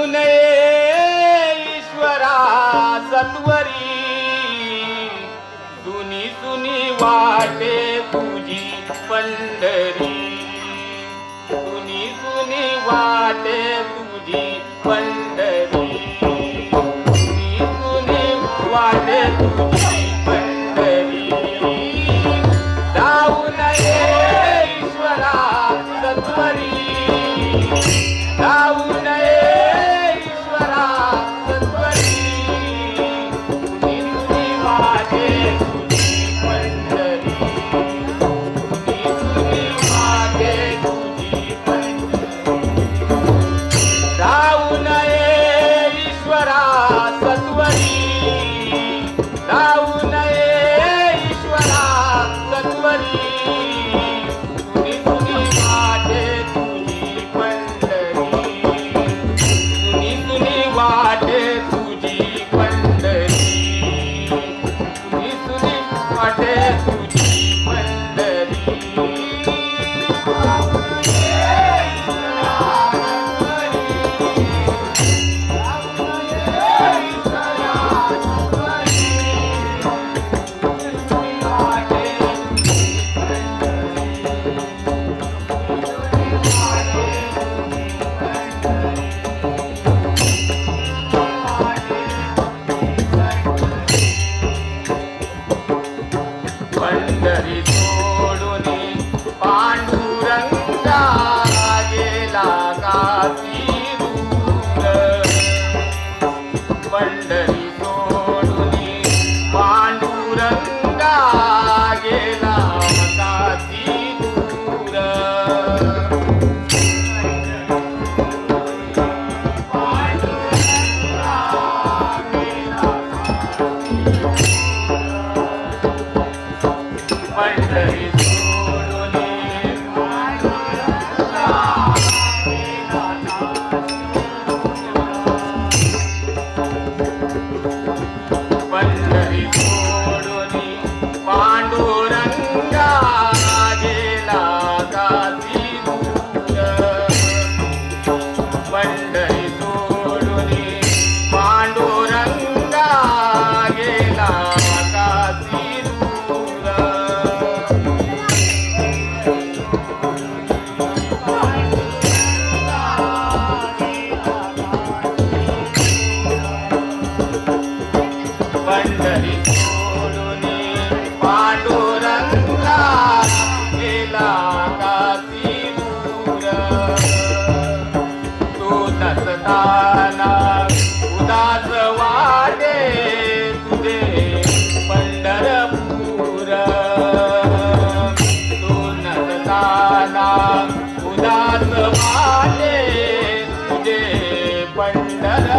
जाऊ नये ईश्वरा सत्वरी. सुनी सुनी वाटे तुझी पंढरी. सुनी सुनी वाटे तुझी पंढरी. Teresa.